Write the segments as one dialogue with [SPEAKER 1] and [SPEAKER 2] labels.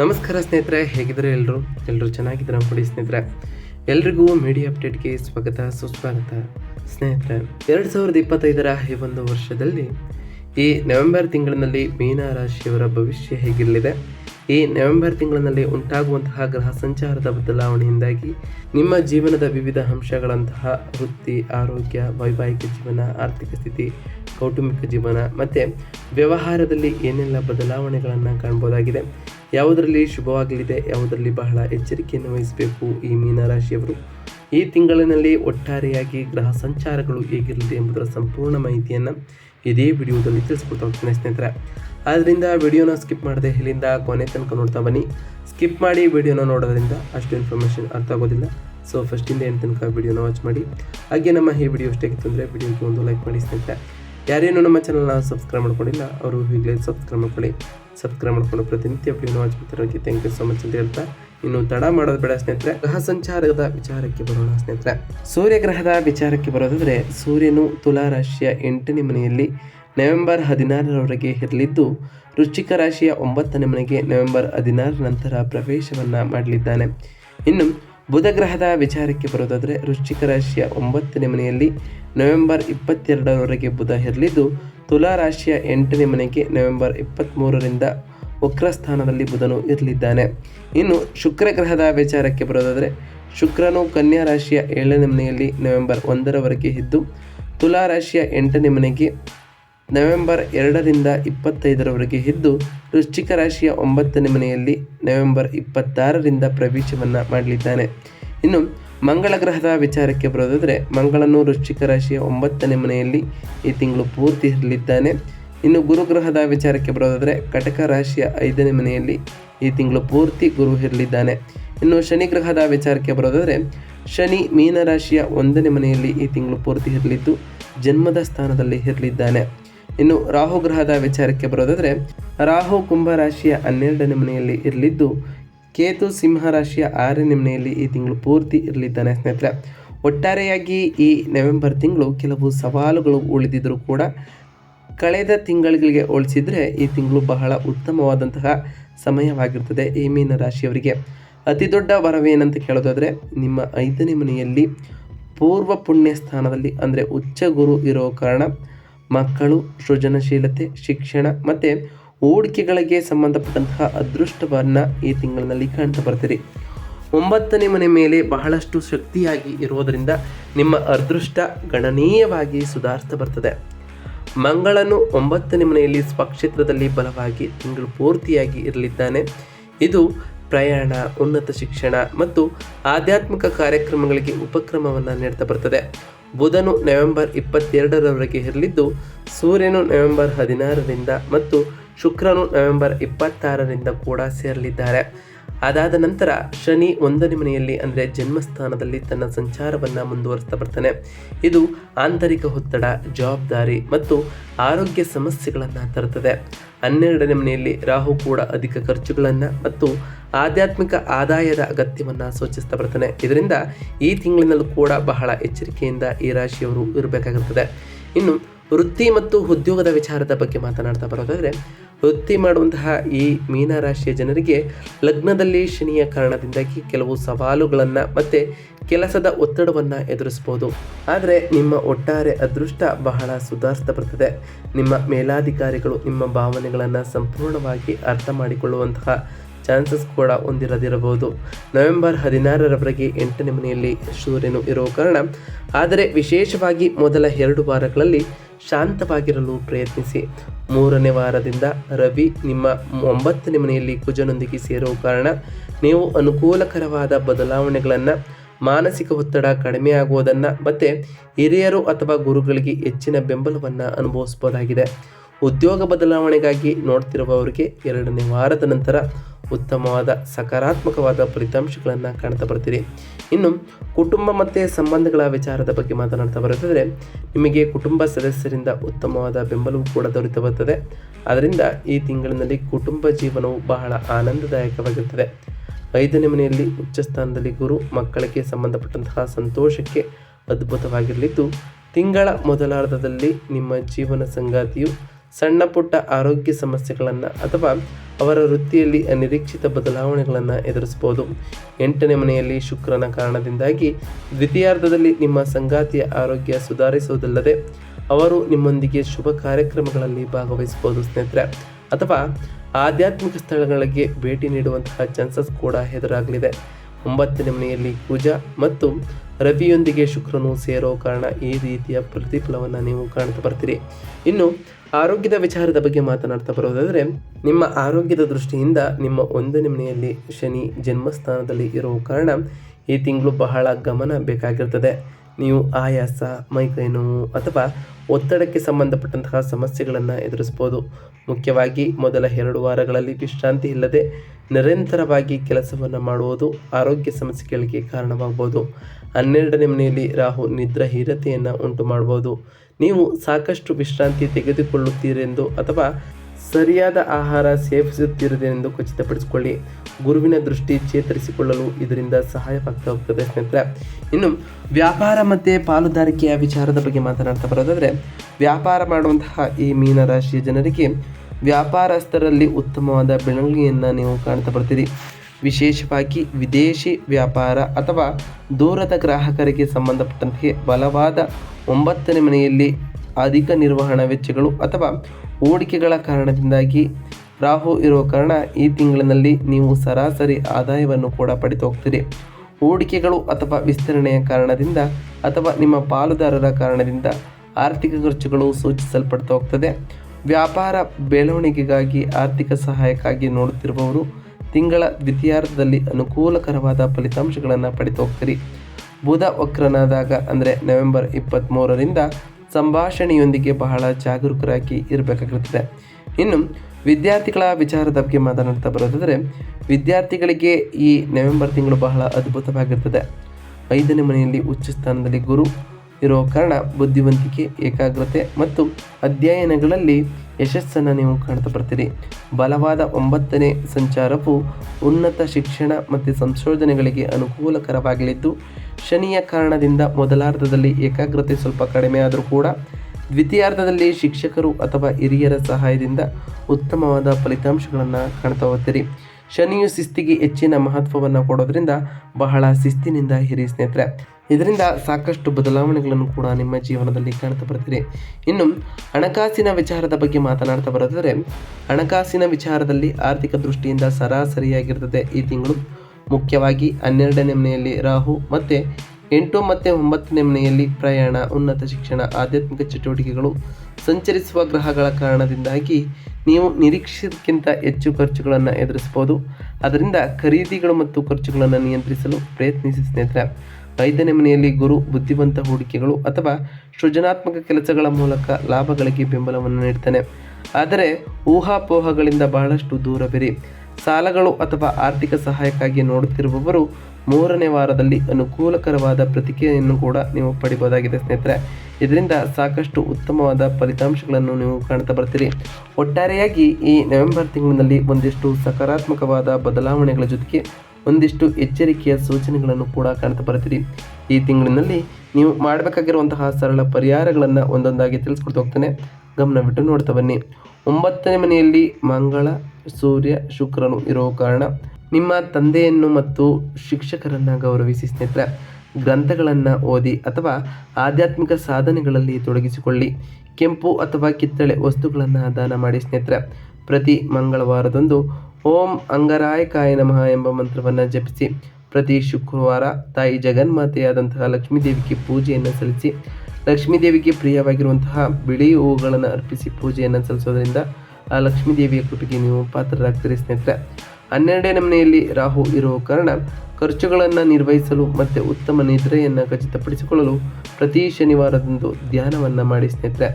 [SPEAKER 1] ನಮಸ್ಕಾರ ಸ್ನೇಹಿತರೆ ಹೇಗಿದ್ರೆ ಎಲ್ಲರೂ? ಎಲ್ಲರೂ ಚೆನ್ನಾಗಿದ್ದಾರೆ ಅನ್ಕೊಡಿ ಸ್ನೇಹಿತರೆ. ಎಲ್ರಿಗೂ ಮೀಡಿಯಾ ಅಪ್ಡೇಟ್ಗೆ ಸ್ವಾಗತ, ಸುಸ್ವಾಗತ. ಸ್ನೇಹಿತರೆ, ಎರಡು ಸಾವಿರದ ಇಪ್ಪತ್ತೈದರ ಈ ಒಂದು ವರ್ಷದಲ್ಲಿ ಈ ನವೆಂಬರ್ ತಿಂಗಳಿನಲ್ಲಿ ಮೀನ ರಾಶಿಯವರ ಭವಿಷ್ಯ ಹೇಗಿರಲಿದೆ? ಈ ನವೆಂಬರ್ ತಿಂಗಳಿನಲ್ಲಿ ಉಂಟಾಗುವಂತಹ ಗ್ರಹ ಸಂಚಾರದ ಬದಲಾವಣೆಯಿಂದಾಗಿ ನಿಮ್ಮ ಜೀವನದ ವಿವಿಧ ಅಂಶಗಳಂತಹ ವೃತ್ತಿ, ಆರೋಗ್ಯ, ವೈವಾಹಿಕ ಜೀವನ, ಆರ್ಥಿಕ ಸ್ಥಿತಿ, ಕೌಟುಂಬಿಕ ಜೀವನ, ಮತ್ತು ವ್ಯವಹಾರದಲ್ಲಿ ಏನೆಲ್ಲ ಬದಲಾವಣೆಗಳನ್ನು ಕಾಣ್ಬೋದಾಗಿದೆ? ಯಾವುದರಲ್ಲಿ ಶುಭವಾಗಲಿದೆ, ಯಾವುದರಲ್ಲಿ ಬಹಳ ಎಚ್ಚರಿಕೆಯನ್ನು ವಹಿಸಬೇಕು ಈ ಮೀನರಾಶಿಯವರು ಈ ತಿಂಗಳಿನಲ್ಲಿ ಒಟ್ಟಾರೆಯಾಗಿ ಗ್ರಹ ಸಂಚಾರಗಳು ಹೇಗಿರಲಿದೆ ಎಂಬುದರ ಸಂಪೂರ್ಣ ಮಾಹಿತಿಯನ್ನು ಇದೇ ವಿಡಿಯೋದಲ್ಲಿ ತಿಳಿಸ್ಕೊಡ್ತಾ ಹೋಗ್ತೇನೆ ಸ್ನೇಹಿತರೆ. ಆದ್ದರಿಂದ ವಿಡಿಯೋನ ಸ್ಕಿಪ್ ಮಾಡದೆ ಇಲ್ಲಿಂದ ಕೊನೆ ತನಕ ನೋಡ್ತಾ ಬನ್ನಿ. ಸ್ಕಿಪ್ ಮಾಡಿ ವಿಡಿಯೋನ ನೋಡೋದ್ರಿಂದ ಅಷ್ಟು ಇನ್ಫಾರ್ಮೇಷನ್ ಅರ್ಥ ಆಗೋದಿಲ್ಲ. ಸೊ ಫಸ್ಟಿಂದ ಏನು ತನಕ ವಿಡಿಯೋನ ವಾಚ್ ಮಾಡಿ. ಹಾಗೆ ನಮ್ಮ ಈ ವಿಡಿಯೋ ಇಷ್ಟಾಗಿತ್ತು ಅಂದರೆ ವಿಡಿಯೋಗೆ ಒಂದು ಲೈಕ್ ಮಾಡಿ ಸ್ನೇಹಿತರೆ. ಯಾರೇನು ನಮ್ಮ ಚಾನಲ್ನ ಸಬ್ಸ್ಕ್ರೈಬ್ ಮಾಡ್ಕೊಂಡಿಲ್ಲ, ಅವರು ಈಗಲೇ ಸಬ್ಸ್ಕ್ರೈಬ್ ಮಾಡ್ಕೊಳ್ಳಿ. ಸಬ್ಸ್ಕ್ರೈಬ್ ಮಾಡ್ಕೊಂಡು ಪ್ರತಿನಿತ್ಯ ಮಾಡ್ತಿರೋಕ್ಕೆ ಥ್ಯಾಂಕ್ ಯು ಸೊ ಮಚ್ ಅಂತ ಹೇಳ್ತಾ ಇನ್ನು ತಡ ಮಾಡೋದು ಬೇಡ ಸ್ನೇಹಿತರೆ. ಗ್ರಹ ಸಂಚಾರದ ವಿಚಾರಕ್ಕೆ ಬರೋಣ ಸ್ನೇಹಿತರೆ. ಸೂರ್ಯಗ್ರಹದ ವಿಚಾರಕ್ಕೆ ಬರೋದಾದರೆ ಸೂರ್ಯನು ತುಲಾ ರಾಶಿಯ ಎಂಟನೇ ಮನೆಯಲ್ಲಿ ನವೆಂಬರ್ ಹದಿನಾರರವರೆಗೆ ಇರಲಿದ್ದು, ವೃಶ್ಚಿಕ ರಾಶಿಯ ಒಂಬತ್ತನೇ ಮನೆಗೆ ನವೆಂಬರ್ ಹದಿನಾರ ನಂತರ ಪ್ರವೇಶವನ್ನು ಮಾಡಲಿದ್ದಾನೆ. ಇನ್ನು ಬುಧ ಗ್ರಹದ ವಿಚಾರಕ್ಕೆ ಬರೋದಾದರೆ ವೃಶ್ಚಿಕ ರಾಶಿಯ ಒಂಬತ್ತನೇ ಮನೆಯಲ್ಲಿ ನವೆಂಬರ್ ಇಪ್ಪತ್ತೆರಡರವರೆಗೆ ಬುಧ ಇರಲಿದ್ದು ತುಲಾ ರಾಶಿಯ ಎಂಟನೇ ಮನೆಗೆ ನವೆಂಬರ್ ಇಪ್ಪತ್ತ್ಮೂರರಿಂದ ವಕ್ರ ಸ್ಥಾನದಲ್ಲಿ ಬುಧನು ಇರಲಿದ್ದಾನೆ. ಇನ್ನು ಶುಕ್ರ ಗ್ರಹದ ವಿಚಾರಕ್ಕೆ ಬರೋದಾದರೆ ಶುಕ್ರನು ಕನ್ಯಾ ರಾಶಿಯ ಏಳನೇ ಮನೆಯಲ್ಲಿ ನವೆಂಬರ್ ಒಂದರವರೆಗೆ ಇದ್ದು, ತುಲಾ ರಾಶಿಯ ಎಂಟನೇ ಮನೆಗೆ ನವೆಂಬರ್ ಎರಡರಿಂದ ಇಪ್ಪತ್ತೈದರವರೆಗೆ ಇದ್ದು ವೃಶ್ಚಿಕ ರಾಶಿಯ ಒಂಬತ್ತನೇ ಮನೆಯಲ್ಲಿ ನವೆಂಬರ್ ಇಪ್ಪತ್ತಾರರಿಂದ ಪ್ರವೇಶವನ್ನು ಮಾಡಲಿದ್ದಾನೆ. ಇನ್ನು ಮಂಗಳ ಗ್ರಹದ ವಿಚಾರಕ್ಕೆ ಬರೋದಾದರೆ ಮಂಗಳನು ವೃಶ್ಚಿಕ ರಾಶಿಯ ಒಂಬತ್ತನೇ ಮನೆಯಲ್ಲಿ ಈ ತಿಂಗಳು ಪೂರ್ತಿ ಇರಲಿದ್ದಾನೆ. ಇನ್ನು ಗುರುಗ್ರಹದ ವಿಚಾರಕ್ಕೆ ಬರೋದಾದರೆ ಕಟಕ ರಾಶಿಯ ಐದನೇ ಮನೆಯಲ್ಲಿ ಈ ತಿಂಗಳು ಪೂರ್ತಿ ಗುರು ಇರಲಿದ್ದಾನೆ. ಇನ್ನು ಶನಿ ಗ್ರಹದ ವಿಚಾರಕ್ಕೆ ಬರೋದಾದರೆ ಶನಿ ಮೀನರಾಶಿಯ ಒಂದನೇ ಮನೆಯಲ್ಲಿ ಈ ತಿಂಗಳು ಪೂರ್ತಿ ಇರಲಿದ್ದು ಜನ್ಮದ ಸ್ಥಾನದಲ್ಲಿ ಇರಲಿದ್ದಾನೆ. ಇನ್ನು ರಾಹು ಗ್ರಹದ ವಿಚಾರಕ್ಕೆ ಬರೋದಾದರೆ, ರಾಹು ಕುಂಭ ರಾಶಿಯ ಹನ್ನೆರಡನೇ ಮನೆಯಲ್ಲಿ ಇರಲಿದ್ದು, ಕೇತು ಸಿಂಹ ರಾಶಿಯ ಆರನೇ ಮನೆಯಲ್ಲಿ ಈ ತಿಂಗಳು ಪೂರ್ತಿ ಇರಲಿದ್ದಾನೆ. ಸ್ನೇಹಿತರೆ, ಒಟ್ಟಾರೆಯಾಗಿ ಈ ನವೆಂಬರ್ ತಿಂಗಳು ಕೆಲವು ಸವಾಲುಗಳು ಉಳಿದಿದ್ದರೂ ಕೂಡ ಕಳೆದ ತಿಂಗಳಿಗೆ ಹೋಲಿಸಿದರೆ ಈ ತಿಂಗಳು ಬಹಳ ಉತ್ತಮವಾದಂತಹ ಸಮಯವಾಗಿರ್ತದೆ ಈ ಮೀನ ರಾಶಿಯವರಿಗೆ. ಅತಿ ದೊಡ್ಡ ವರವೇನಂತ ಕೇಳೋದಾದರೆ, ನಿಮ್ಮ ಐದನೇ ಮನೆಯಲ್ಲಿ ಪೂರ್ವ ಪುಣ್ಯ ಸ್ಥಾನದಲ್ಲಿ ಅಂದರೆ ಉಚ್ಚ ಗುರು ಇರೋ ಕಾರಣ ಮಕ್ಕಳು, ಸೃಜನಶೀಲತೆ, ಶಿಕ್ಷಣ ಮತ್ತು ಹೂಡಿಕೆಗಳಿಗೆ ಸಂಬಂಧಪಟ್ಟಂತಹ ಅದೃಷ್ಟವನ್ನು ಈ ತಿಂಗಳಿನಲ್ಲಿ ಕಾಣ್ತಾ ಬರ್ತೀರಿ ಒಂಬತ್ತನೇ ಮನೆ ಮೇಲೆ ಬಹಳಷ್ಟು ಶಕ್ತಿಯಾಗಿ ಇರುವುದರಿಂದ ನಿಮ್ಮ ಅದೃಷ್ಟ ಗಣನೀಯವಾಗಿ ಸುಧಾರಿಸ್ತಾ ಬರ್ತದೆ. ಮಂಗಳನು ಒಂಬತ್ತನೇ ಮನೆಯಲ್ಲಿ ಸ್ವಕ್ಷೇತ್ರದಲ್ಲಿ ಬಲವಾಗಿ ತಿಂಗಳು ಪೂರ್ತಿಯಾಗಿ ಇರಲಿದ್ದಾನೆ. ಇದು ಪ್ರಯಾಣ, ಉನ್ನತ ಶಿಕ್ಷಣ ಮತ್ತು ಆಧ್ಯಾತ್ಮಿಕ ಕಾರ್ಯಕ್ರಮಗಳಿಗೆ ಉಪಕ್ರಮವನ್ನು ನೀಡ್ತಾ ಬರ್ತದೆ. ಬುಧನು ನವೆಂಬರ್ ಇಪ್ಪತ್ತೆರಡರವರೆಗೆ ಇರಲಿದ್ದು, ಸೂರ್ಯನು ನವೆಂಬರ್ ಹದಿನಾರರಿಂದ ಮತ್ತು ಶುಕ್ರನು ನವೆಂಬರ್ ಇಪ್ಪತ್ತಾರರಿಂದ ಕೂಡ ಸೇರಲಿದ್ದಾರೆ. ಅದಾದ ನಂತರ ಶನಿ ಒಂದನೇ ಮನೆಯಲ್ಲಿ, ಅಂದರೆ ಜನ್ಮಸ್ಥಾನದಲ್ಲಿ ತನ್ನ ಸಂಚಾರವನ್ನು ಮುಂದುವರಿಸ್ತಾ ಬರ್ತಾನೆ ಇದು ಆಂತರಿಕ ಒತ್ತಡ, ಜವಾಬ್ದಾರಿ ಮತ್ತು ಆರೋಗ್ಯ ಸಮಸ್ಯೆಗಳನ್ನು ತರುತ್ತದೆ. ಹನ್ನೆರಡನೇ ಮನೆಯಲ್ಲಿ ರಾಹು ಕೂಡ ಅಧಿಕ ಖರ್ಚುಗಳನ್ನು ಮತ್ತು ಆಧ್ಯಾತ್ಮಿಕ ಆದಾಯದ ಅಗತ್ಯವನ್ನು ಸೂಚಿಸ್ತಾ ಬರ್ತಾನೆ ಇದರಿಂದ ಈ ತಿಂಗಳಿನಲ್ಲೂ ಕೂಡ ಬಹಳ ಎಚ್ಚರಿಕೆಯಿಂದ ಈ ರಾಶಿಯವರು ಇರಬೇಕಾಗುತ್ತದೆ ಇನ್ನು ವೃತ್ತಿ ಮತ್ತು ಉದ್ಯೋಗದ ವಿಚಾರದ ಬಗ್ಗೆ ಮಾತನಾಡ್ತಾ ಬರೋದಾದರೆ, ವೃತ್ತಿ ಮಾಡುವಂತಹ ಈ ಮೀನರಾಶಿಯ ಜನರಿಗೆ ಲಗ್ನದಲ್ಲಿ ಶನಿಯ ಕಾರಣದಿಂದಾಗಿ ಕೆಲವು ಸವಾಲುಗಳನ್ನು ಮತ್ತು ಕೆಲಸದ ಒತ್ತಡವನ್ನು ಎದುರಿಸ್ಬೋದು. ಆದರೆ ನಿಮ್ಮ ಒಟ್ಟಾರೆ ಅದೃಷ್ಟ ಬಹಳ ಸುಧಾರಿಸ್ತಾ ಬರ್ತದೆ. ನಿಮ್ಮ ಮೇಲಾಧಿಕಾರಿಗಳು ನಿಮ್ಮ ಭಾವನೆಗಳನ್ನು ಸಂಪೂರ್ಣವಾಗಿ ಅರ್ಥ ಮಾಡಿಕೊಳ್ಳುವಂತಹ ಚಾನ್ಸಸ್ ಕೂಡ ಹೊಂದಿರದಿರಬಹುದು. ನವೆಂಬರ್ ಹದಿನಾರರವರೆಗೆ ಎಂಟನೇ ಮನೆಯಲ್ಲಿ ಸೂರ್ಯನು ಇರುವ ಕಾರಣ, ಆದರೆ ವಿಶೇಷವಾಗಿ ಮೊದಲ ಎರಡು ವಾರಗಳಲ್ಲಿ ಶಾಂತವಾಗಿರಲು ಪ್ರಯತ್ನಿಸಿ. ಮೂರನೇ ವಾರದಿಂದ ರವಿ ನಿಮ್ಮ ಒಂಬತ್ತನೇ ಮನೆಯಲ್ಲಿ ಕುಜನೊಂದಿಗೆ ಸೇರುವ ಕಾರಣ, ನೀವು ಅನುಕೂಲಕರವಾದ ಬದಲಾವಣೆಗಳನ್ನು, ಮಾನಸಿಕ ಒತ್ತಡ ಕಡಿಮೆಯಾಗುವುದನ್ನು ಮತ್ತು ಹಿರಿಯರು ಅಥವಾ ಗುರುಗಳಿಗೆ ಹೆಚ್ಚಿನ ಬೆಂಬಲವನ್ನು ಅನುಭವಿಸಬಹುದಾಗಿದೆ. ಉದ್ಯೋಗ ಬದಲಾವಣೆಗಾಗಿ ನೋಡ್ತಿರುವವರಿಗೆ ಎರಡನೇ ವಾರದ ನಂತರ ಉತ್ತಮವಾದ ಸಕಾರಾತ್ಮಕವಾದ ಫಲಿತಾಂಶಗಳನ್ನು ಕಾಣ್ತಾ ಬರ್ತೀರಿ. ಇನ್ನು ಕುಟುಂಬ ಮತ್ತು ಸಂಬಂಧಗಳ ವಿಚಾರದ ಬಗ್ಗೆ ಮಾತನಾಡ್ತಾ ಬರುತ್ತಿದ್ರೆ, ನಿಮಗೆ ಕುಟುಂಬ ಸದಸ್ಯರಿಂದ ಉತ್ತಮವಾದ ಬೆಂಬಲವೂ ಕೂಡ ದೊರೆತು ಬರ್ತದೆ. ಅದರಿಂದ ಈ ತಿಂಗಳಿನಲ್ಲಿ ಕುಟುಂಬ ಜೀವನವು ಬಹಳ ಆನಂದದಾಯಕವಾಗಿರುತ್ತದೆ. ಐದನೇ ಮನೆಯಲ್ಲಿ ಉಚ್ಚ ಸ್ಥಾನದಲ್ಲಿ ಗುರು, ಮಕ್ಕಳಿಗೆ ಸಂಬಂಧಪಟ್ಟಂತಹ ಸಂತೋಷಕ್ಕೆ ಅದ್ಭುತವಾಗಿರಲಿದ್ದು, ತಿಂಗಳ ಮೊದಲಾರ್ಧದಲ್ಲಿ ನಿಮ್ಮ ಜೀವನ ಸಂಗಾತಿಯು ಸಣ್ಣ ಪುಟ್ಟ ಆರೋಗ್ಯ ಸಮಸ್ಯೆಗಳನ್ನು ಅಥವಾ ಅವರ ವೃತ್ತಿಯಲ್ಲಿ ಅನಿರೀಕ್ಷಿತ ಬದಲಾವಣೆಗಳನ್ನು ಎದುರಿಸಬಹುದು. ಎಂಟನೇ ಮನೆಯಲ್ಲಿ ಶುಕ್ರನ ಕಾರಣದಿಂದಾಗಿ ದ್ವಿತೀಯಾರ್ಧದಲ್ಲಿ ನಿಮ್ಮ ಸಂಗಾತಿಯ ಆರೋಗ್ಯ ಸುಧಾರಿಸುವುದಲ್ಲದೆ ಅವರು ನಿಮ್ಮೊಂದಿಗೆ ಶುಭ ಕಾರ್ಯಕ್ರಮಗಳಲ್ಲಿ ಭಾಗವಹಿಸಬಹುದು ಸ್ನೇಹಿತರೆ. ಅಥವಾ ಆಧ್ಯಾತ್ಮಿಕ ಸ್ಥಳಗಳಿಗೆ ಭೇಟಿ ನೀಡುವಂತಹ ಚಾನ್ಸಸ್ ಕೂಡ ಎದುರಾಗಲಿದೆ. ಒಂಬತ್ತನೇ ಮನೆಯಲ್ಲಿ ಕುಜ ಮತ್ತು ರವಿಯೊಂದಿಗೆ ಶುಕ್ರನು ಸೇರೋ ಕಾರಣ ಈ ರೀತಿಯ ಪ್ರತಿಫಲವನ್ನು ನೀವು ಕಾಣ್ತಾ ಬರ್ತೀರಿ. ಇನ್ನು ಆರೋಗ್ಯದ ವಿಚಾರದ ಬಗ್ಗೆ ಮಾತನಾಡ್ತಾ ಬರೋದಾದರೆ, ನಿಮ್ಮ ಆರೋಗ್ಯದ ದೃಷ್ಟಿಯಿಂದ ನಿಮ್ಮ ಒಂದನೇ ಮನೆಯಲ್ಲಿ ಶನಿ ಜನ್ಮಸ್ಥಾನದಲ್ಲಿ ಇರುವ ಕಾರಣ ಈ ತಿಂಗಳು ಬಹಳ ಗಮನ ಬೇಕಾಗಿರ್ತದೆ. ನೀವು ಆಯಾಸ ಮೈಕೈ ನೋವು ಅಥವಾ ಒತ್ತಡಕ್ಕೆ ಸಂಬಂಧಪಟ್ಟಂತಹ ಸಮಸ್ಯೆಗಳನ್ನು ಎದುರಿಸ್ಬೋದು. ಮುಖ್ಯವಾಗಿ ಮೊದಲ ಎರಡು ವಾರಗಳಲ್ಲಿ ವಿಶ್ರಾಂತಿ ಇಲ್ಲದೆ ನಿರಂತರವಾಗಿ ಕೆಲಸವನ್ನು ಮಾಡುವುದು ಆರೋಗ್ಯ ಸಮಸ್ಯೆಗಳಿಗೆ ಕಾರಣವಾಗ್ಬೋದು. ಹನ್ನೆರಡನೇ ಮನೆಯಲ್ಲಿ ರಾಹು ನಿದ್ರಾಹೀನತೆಯನ್ನು ಉಂಟು ಮಾಡಬಹುದು ನೀವು ಸಾಕಷ್ಟು ವಿಶ್ರಾಂತಿ ತೆಗೆದುಕೊಳ್ಳುತ್ತೀರೆಂದು ಅಥವಾ ಸರಿಯಾದ ಆಹಾರ ಸೇವಿಸುತ್ತಿರುವುದೆಂದು ಖಚಿತಪಡಿಸಿಕೊಳ್ಳಿ. ಗುರುವಿನ ದೃಷ್ಟಿ ಚೇತರಿಸಿಕೊಳ್ಳಲು ಇದರಿಂದ ಸಹಾಯವಾಗ್ತಾ ಹೋಗ್ತದೆ ಸ್ನೇಹಿತರೆ. ಇನ್ನು ವ್ಯಾಪಾರ ಮತ್ತು ಪಾಲುದಾರಿಕೆಯ ವಿಚಾರದ ಬಗ್ಗೆ ಮಾತನಾಡ್ತಾ ಬರೋದಾದರೆ, ವ್ಯಾಪಾರ ಮಾಡುವಂತಹ ಈ ಮೀನರಾಶಿಯ ಜನರಿಗೆ ವ್ಯಾಪಾರಸ್ಥರಲ್ಲಿ ಉತ್ತಮವಾದ ಬೆಳವಣಿಗೆಯನ್ನು ನೀವು ಕಾಣ್ತಾ ಬರ್ತೀರಿ. ವಿಶೇಷವಾಗಿ ವಿದೇಶಿ ವ್ಯಾಪಾರ ಅಥವಾ ದೂರದ ಗ್ರಾಹಕರಿಗೆ ಸಂಬಂಧಪಟ್ಟಂತೆ ಬಲವಾದ ಒಂಬತ್ತನೇ ಮನೆಯಲ್ಲಿ ಅಧಿಕ ನಿರ್ವಹಣಾ ವೆಚ್ಚಗಳು ಅಥವಾ ಹೂಡಿಕೆಗಳ ಕಾರಣದಿಂದಾಗಿ ರಾಹು ಇರುವ ಕಾರಣ ಈ ತಿಂಗಳಿನಲ್ಲಿ ನೀವು ಸರಾಸರಿ ಆದಾಯವನ್ನು ಕೂಡ ಪಡೆದು ಹೋಗ್ತೀರಿ. ಹೂಡಿಕೆಗಳು ಅಥವಾ ವಿಸ್ತರಣೆಯ ಕಾರಣದಿಂದ ಅಥವಾ ನಿಮ್ಮ ಪಾಲುದಾರರ ಕಾರಣದಿಂದ ಆರ್ಥಿಕ ಖರ್ಚುಗಳು ಸೂಚಿಸಲ್ಪಡ್ತಾ ಹೋಗ್ತದೆ. ವ್ಯಾಪಾರ ಬೆಳವಣಿಗೆಗಾಗಿ ಆರ್ಥಿಕ ಸಹಾಯಕ್ಕಾಗಿ ನೋಡುತ್ತಿರುವವರು ತಿಂಗಳ ದ್ವಿತೀಯಾರ್ಧದಲ್ಲಿ ಅನುಕೂಲಕರವಾದ ಫಲಿತಾಂಶಗಳನ್ನು ಪಡೆದು ಹೋಗ್ತೀರಿ. ಬುಧ ವಕ್ರನಾದಾಗ ಅಂದರೆ ನವೆಂಬರ್ ಇಪ್ಪತ್ತ್ಮೂರರಿಂದ ಸಂಭಾಷಣೆಯೊಂದಿಗೆ ಬಹಳ ಜಾಗರೂಕರಾಗಿ ಇರಬೇಕಾಗಿರುತ್ತದೆ. ಇನ್ನು ವಿದ್ಯಾರ್ಥಿಗಳ ವಿಚಾರದ ಬಗ್ಗೆ ಮಾತನಾಡ್ತಾ ಬರೋದಾದರೆ, ವಿದ್ಯಾರ್ಥಿಗಳಿಗೆ ಈ ನವೆಂಬರ್ ತಿಂಗಳು ಬಹಳ ಅದ್ಭುತವಾಗಿರ್ತದೆ. ಐದನೇ ಮನೆಯಲ್ಲಿ ಉಚ್ಚ ಸ್ಥಾನದಲ್ಲಿ ಗುರು ಇರೋ ಕಾರಣ ಬುದ್ಧಿವಂತಿಕೆ, ಏಕಾಗ್ರತೆ ಮತ್ತು ಅಧ್ಯಯನಗಳಲ್ಲಿ ಯಶಸ್ಸನ್ನು ನೀವು ಕಾಣ್ತಾ ಬರ್ತೀರಿ. ಬಲವಾದ ಒಂಬತ್ತನೇ ಸಂಚಾರವು ಉನ್ನತ ಶಿಕ್ಷಣ ಮತ್ತು ಸಂಶೋಧನೆಗಳಿಗೆ ಅನುಕೂಲಕರವಾಗಲಿದ್ದು ಶನಿಯ ಕಾರಣದಿಂದ ಮೊದಲಾರ್ಧದಲ್ಲಿ ಏಕಾಗ್ರತೆ ಸ್ವಲ್ಪ ಕಡಿಮೆ ಆದರೂ ಕೂಡ ದ್ವಿತೀಯಾರ್ಧದಲ್ಲಿ ಶಿಕ್ಷಕರು ಅಥವಾ ಹಿರಿಯರ ಸಹಾಯದಿಂದ ಉತ್ತಮವಾದ ಫಲಿತಾಂಶಗಳನ್ನು ಕಾಣ್ತಾ ಹೋಗ್ತೀರಿ. ಶನಿಯು ಶಿಸ್ತಿಗೆ ಹೆಚ್ಚಿನ ಮಹತ್ವವನ್ನು ಕೊಡೋದ್ರಿಂದ ಬಹಳ ಶಿಸ್ತಿನಿಂದ ಹಿರಿಯ ಸ್ನೇಹಿತರೆ ಇದರಿಂದ ಸಾಕಷ್ಟು ಬದಲಾವಣೆಗಳನ್ನು ಕೂಡ ನಿಮ್ಮ ಜೀವನದಲ್ಲಿ ಕಾಣ್ತಾ ಬರ್ತೀರಿ. ಇನ್ನು, ಹಣಕಾಸಿನ ವಿಚಾರದ ಬಗ್ಗೆ ಮಾತನಾಡ್ತಾ ಬರೋದಾದರೆ, ಹಣಕಾಸಿನ ವಿಚಾರದಲ್ಲಿ ಆರ್ಥಿಕ ದೃಷ್ಟಿಯಿಂದ ಸರಾಸರಿಯಾಗಿರ್ತದೆ ಈ ತಿಂಗಳು. ಮುಖ್ಯವಾಗಿ ಹನ್ನೆರಡನೇ ಮನೆಯಲ್ಲಿ ರಾಹು, ಮತ್ತು ಎಂಟು ಮತ್ತು ಒಂಬತ್ತನೇ ಮನೆಯಲ್ಲಿ ಪ್ರಯಾಣ, ಉನ್ನತ ಶಿಕ್ಷಣ, ಆಧ್ಯಾತ್ಮಿಕ ಚಟುವಟಿಕೆಗಳು ಸಂಚರಿಸುವ ಗ್ರಹಗಳ ಕಾರಣದಿಂದಾಗಿ ನೀವು ನಿರೀಕ್ಷಿತಕ್ಕಿಂತ ಹೆಚ್ಚು ಖರ್ಚುಗಳನ್ನು ಎದುರಿಸಬಹುದು. ಅದರಿಂದ ಖರೀದಿಗಳು ಮತ್ತು ಖರ್ಚುಗಳನ್ನು ನಿಯಂತ್ರಿಸಲು ಪ್ರಯತ್ನಿಸಿ ಸ್ನೇಹಿತರೆ. ಐದನೇ ಮನೆಯಲ್ಲಿ ಗುರು, ಬುದ್ಧಿವಂತ ಹೂಡಿಕೆಗಳು ಅಥವಾ ಸೃಜನಾತ್ಮಕ ಕೆಲಸಗಳ ಮೂಲಕ ಲಾಭಗಳಿಗೆ ಬೆಂಬಲವನ್ನು ನೀಡ್ತಾನೆ. ಆದರೆ ಊಹಾಪೋಹಗಳಿಂದ ಬಹಳಷ್ಟು ದೂರವಿರಿ. ಸಾಲಗಳು ಅಥವಾ ಆರ್ಥಿಕ ಸಹಾಯಕ್ಕಾಗಿ ನೋಡುತ್ತಿರುವವರು ಮೂರನೇ ವಾರದಲ್ಲಿ ಅನುಕೂಲಕರವಾದ ಪ್ರತಿಕ್ರಿಯೆಯನ್ನು ಕೂಡ ನೀವು ಪಡಿಬೋದಾಗಿದೆ ಸ್ನೇಹಿತರೆ. ಇದರಿಂದ ಸಾಕಷ್ಟು ಉತ್ತಮವಾದ ಫಲಿತಾಂಶಗಳನ್ನು ನೀವು ಕಾಣ್ತಾ ಬರ್ತೀರಿ. ಒಟ್ಟಾರೆಯಾಗಿ ಈ ನವೆಂಬರ್ ತಿಂಗಳಿನಲ್ಲಿ ಒಂದಿಷ್ಟು ಸಕಾರಾತ್ಮಕವಾದ ಬದಲಾವಣೆಗಳ ಜೊತೆಗೆ ಒಂದಿಷ್ಟು ಎಚ್ಚರಿಕೆಯ ಸೂಚನೆಗಳನ್ನು ಕೂಡ ಕಾಣ್ತಾ ಬರ್ತೀರಿ ಈ ತಿಂಗಳಿನಲ್ಲಿ ನೀವು ಮಾಡಬೇಕಾಗಿರುವಂತಹ ಸರಳ ಪರಿಹಾರಗಳನ್ನು ಒಂದೊಂದಾಗಿ ತಿಳಿಸ್ಕೊಡ್ತಾ ಹೋಗ್ತಾನೆ. ಗಮನವಿಟ್ಟು ನೋಡ್ತಾ ಬನ್ನಿ. ಒಂಬತ್ತನೇ ಮನೆಯಲ್ಲಿ ಮಂಗಳ, ಸೂರ್ಯ, ಶುಕ್ರನು ಇರೋ ಕಾರಣ ನಿಮ್ಮ ತಂದೆಯನ್ನು ಮತ್ತು ಶಿಕ್ಷಕರನ್ನು ಗೌರವಿಸಿ ಸ್ನೇಹಿತರೆ, ಗ್ರಂಥಗಳನ್ನು ಓದಿ ಅಥವಾ ಆಧ್ಯಾತ್ಮಿಕ ಸಾಧನೆಗಳಲ್ಲಿ ತೊಡಗಿಸಿಕೊಳ್ಳಿ. ಕೆಂಪು ಅಥವಾ ಕಿತ್ತಳೆ ವಸ್ತುಗಳನ್ನು ದಾನ ಮಾಡಿ ಸ್ನೇಹಿತರೆ, ಪ್ರತಿ ಮಂಗಳವಾರದಂದು ಓಂ ಅಂಗರಾಯ ಕಾಯ ನಮಃ ಎಂಬ ಮಂತ್ರವನ್ನು ಜಪಿಸಿ. ಪ್ರತಿ ಶುಕ್ರವಾರ ತಾಯಿ ಜಗನ್ಮಾತೆಯಾದಂತಹ ಲಕ್ಷ್ಮೀ ದೇವಿಗೆ ಪೂಜೆಯನ್ನು ಸಲ್ಲಿಸಿ ಲಕ್ಷ್ಮೀ ದೇವಿಗೆ ಪ್ರಿಯವಾಗಿರುವಂತಹ ಬಿಳಿ ಹೂವುಗಳನ್ನು ಅರ್ಪಿಸಿ ಪೂಜೆಯನ್ನು ಸಲ್ಲಿಸೋದ್ರಿಂದ ಆ ಲಕ್ಷ್ಮೀ ದೇವಿಯ ಕೃಪೆಗೆ ನೀವು ಪಾತ್ರರಾಗ್ತೀರಿ ಸ್ನೇಹಿತರೆ. ಹನ್ನೆರಡೇ ಮನೆಯಲ್ಲಿ ರಾಹು ಇರುವ ಕಾರಣ ಖರ್ಚುಗಳನ್ನು ನಿರ್ವಹಿಸಲು ಮತ್ತು ಉತ್ತಮ ನಿದ್ರೆಯನ್ನು ಖಚಿತಪಡಿಸಿಕೊಳ್ಳಲು ಪ್ರತಿ ಶನಿವಾರದಂದು ಧ್ಯಾನವನ್ನು ಮಾಡಿ ಸ್ನೇಹಿತರೆ.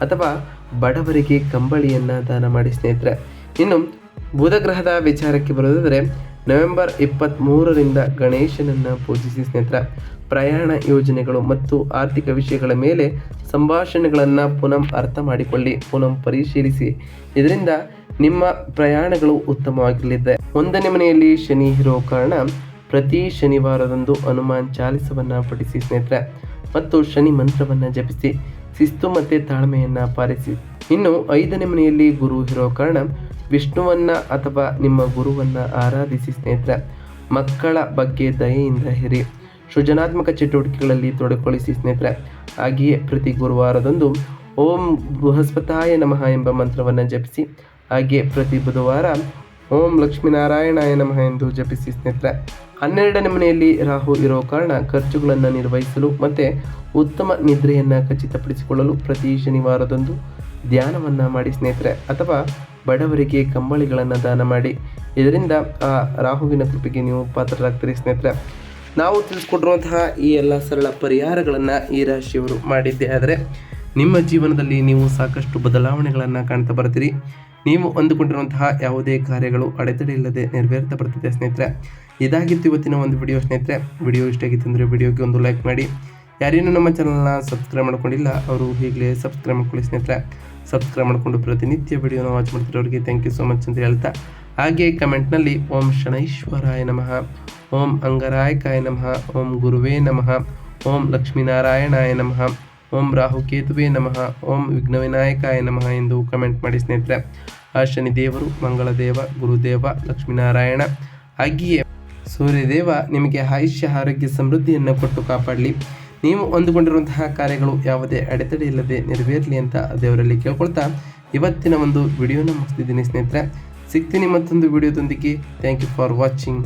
[SPEAKER 1] ಅಥವಾ ಬಡವರಿಗೆ ಕಂಬಳಿಯನ್ನು ದಾನ ಮಾಡಿ ಸ್ನೇಹಿತರೆ. ಇನ್ನು ಬುಧ ಗ್ರಹದ ವಿಚಾರಕ್ಕೆ ಬರೋದಾದರೆ ನವೆಂಬರ್ ಇಪ್ಪತ್ತ್ಮೂರರಿಂದ ಗಣೇಶನನ್ನು ಪೂಜಿಸಿ ಸ್ನೇಹಿತರ, ಪ್ರಯಾಣ ಯೋಜನೆಗಳು ಮತ್ತು ಆರ್ಥಿಕ ವಿಷಯಗಳ ಮೇಲೆ ಸಂಭಾಷಣೆಗಳನ್ನು ಪುನಃ ಅರ್ಥ ಮಾಡಿಕೊಳ್ಳಿ, ಪುನಃ ಪರಿಶೀಲಿಸಿ. ಇದರಿಂದ ನಿಮ್ಮ ಪ್ರಯಾಣಗಳು ಉತ್ತಮವಾಗಿರಲಿದೆ. ಒಂದನೇ ಮನೆಯಲ್ಲಿ ಶನಿ ಇರೋ ಕಾರಣ ಪ್ರತಿ ಶನಿವಾರದಂದು ಹನುಮಾನ್ ಚಾಲಿಸವನ್ನು ಪಠಿಸಿ ಸ್ನೇಹಿತರೆ, ಮತ್ತು ಶನಿ ಮಂತ್ರವನ್ನು ಜಪಿಸಿ. ಶಿಸ್ತು ಮತ್ತು ತಾಳ್ಮೆಯನ್ನು ಪಾಲಿಸಿ. ಇನ್ನು ಐದನೇ ಮನೆಯಲ್ಲಿ ಗುರು ಇರೋ ಕಾರಣ ವಿಷ್ಣುವನ್ನು ಅಥವಾ ನಿಮ್ಮ ಗುರುವನ್ನ ಆರಾಧಿಸಿ ಸ್ನೇಹಿತರೆ ಮಕ್ಕಳ ಬಗ್ಗೆ ದಯೆಯಿಂದ ಹಿರಿ. ಸೃಜನಾತ್ಮಕ ಚಟುವಟಿಕೆಗಳಲ್ಲಿ ತೊಡಕೊಳಿಸಿ ಸ್ನೇಹಿತರೆ. ಹಾಗೆಯೇ ಪ್ರತಿ ಗುರುವಾರದಂದು ಓಂ ಬೃಹಸ್ಪತಾಯ ನಮಃ ಎಂಬ ಮಂತ್ರವನ್ನು ಜಪಿಸಿ. ಹಾಗೆಯೇ ಪ್ರತಿ ಬುಧವಾರ ಓಂ ಲಕ್ಷ್ಮೀನಾರಾಯಣಾಯ ನಮಃ ಎಂದು ಜಪಿಸಿ ಸ್ನೇಹಿತರೆ, ಹನ್ನೆರಡನೇ ಮನೆಯಲ್ಲಿ ರಾಹು ಇರೋ ಕಾರಣ ಖರ್ಚುಗಳನ್ನು ನಿರ್ವಹಿಸಲು ಮತ್ತು ಉತ್ತಮ ನಿದ್ರೆಯನ್ನು ಖಚಿತಪಡಿಸಿಕೊಳ್ಳಲು ಪ್ರತಿ ಶನಿವಾರದಂದು ಧ್ಯಾನವನ್ನು ಮಾಡಿ ಸ್ನೇಹಿತರೆ, ಅಥವಾ ಬಡವರಿಗೆ ಕಂಬಳಿಗಳನ್ನು ದಾನ ಮಾಡಿ. ಇದರಿಂದ ಆ ರಾಹುವಿನ ಕೃಪೆಗೆ ನೀವು ಪಾತ್ರರಾಗ್ತೀರಿ ಸ್ನೇಹಿತರೆ. ನಾವು ತಿಳಿಸ್ಕೊಟ್ಟಿರುವಂತಹ ಈ ಎಲ್ಲ ಸರಳ ಪರಿಹಾರಗಳನ್ನು ಈ ರಾಶಿಯವರು ಮಾಡಿದ್ದೇ ಆದರೆ ನಿಮ್ಮ ಜೀವನದಲ್ಲಿ ನೀವು ಸಾಕಷ್ಟು ಬದಲಾವಣೆಗಳನ್ನು ಕಾಣ್ತಾ ಬರ್ತೀರಿ. ನೀವು ಅಂದುಕೊಂಡಿರುವಂತಹ ಯಾವುದೇ ಕಾರ್ಯಗಳು ಅಡೆತಡೆ ಇಲ್ಲದೆ ನೆರವೇರ್ತಾ ಬರ್ತದೆ ಸ್ನೇಹಿತರೆ. ಇದಾಗಿತ್ತು ಇವತ್ತಿನ ಒಂದು ವಿಡಿಯೋ ಸ್ನೇಹಿತರೆ. ವಿಡಿಯೋ ಇಷ್ಟ ಆಗಿತ್ತು ಅಂದರೆ ವಿಡಿಯೋಗೆ ಒಂದು ಲೈಕ್ ಮಾಡಿ. ಯಾರೇನು ನಮ್ಮ ಚಾನಲ್ನ ಸಬ್ಸ್ಕ್ರೈಬ್ ಮಾಡ್ಕೊಂಡಿಲ್ಲ, ಅವರು ಈಗಲೇ ಸಬ್ಸ್ಕ್ರೈಬ್ ಮಾಡ್ಕೊಳ್ಳಿ ಸ್ನೇಹಿತರೆ. ಸಬ್ಸ್ಕ್ರೈಬ್ ಮಾಡಿಕೊಂಡು ಪ್ರತಿನಿತ್ಯ ವಿಡಿಯೋನ ವಾಚ್ ಮಾಡ್ತಿರೋರಿಗೆ ಥ್ಯಾಂಕ್ ಯು ಸೋ ಮಚ್ ಅಂತ ಹೇಳ್ತಾ. ಹಾಗೆ ಕಮೆಂಟ್ನಲ್ಲಿ ಓಂ ಶನೈಶ್ವರಾಯ ನಮಃ. ಓಂ ಅಂಗರಾಯಕಾಯ ನಮಃ. ಓಂ ಗುರುವೇ ನಮಃ. ಓಂ ಲಕ್ಷ್ಮೀನಾರಾಯಣಾಯ ನಮಃ. ಓಂ ರಾಹು ಕೇತುವೆ ನಮಃ. ಓಂ ವಿಘ್ನವಿನಾಯಕಾಯ ನಮಃ ಎಂದು ಕಮೆಂಟ್ ಮಾಡಿ ಸ್ನೇಹಿತರೆ. ಆ ಶನಿದೇವರು ಮಂಗಳದೇವ, ಗುರುದೇವ, ಲಕ್ಷ್ಮೀನಾರಾಯಣ, ಹಾಗೆಯೇ ಸೂರ್ಯದೇವ ನಿಮಗೆ ಆಯುಷ್ಯ, ಆರೋಗ್ಯ, ಸಮೃದ್ಧಿಯನ್ನು ಕೊಟ್ಟು ಕಾಪಾಡಲಿ. ನೀವು ಅಂದುಕೊಂಡಿರುವಂತಹ ಕಾರ್ಯಗಳು ಯಾವುದೇ ಅಡೆತಡೆ ಇಲ್ಲದೆ ನೆರವೇರಲಿ ಅಂತ ದೇವರಲ್ಲಿ ಕೇಳ್ಕೊಳ್ತಾ ಇವತ್ತಿನ ಒಂದು ವಿಡಿಯೋನ ಮುಗಿಸ್ತಿದ್ದೀನಿ ಸ್ನೇಹಿತರೆ. ಸಿಗ್ತೀನಿ ಮತ್ತೊಂದು ವಿಡಿಯೋದೊಂದಿಗೆ. Thank you for watching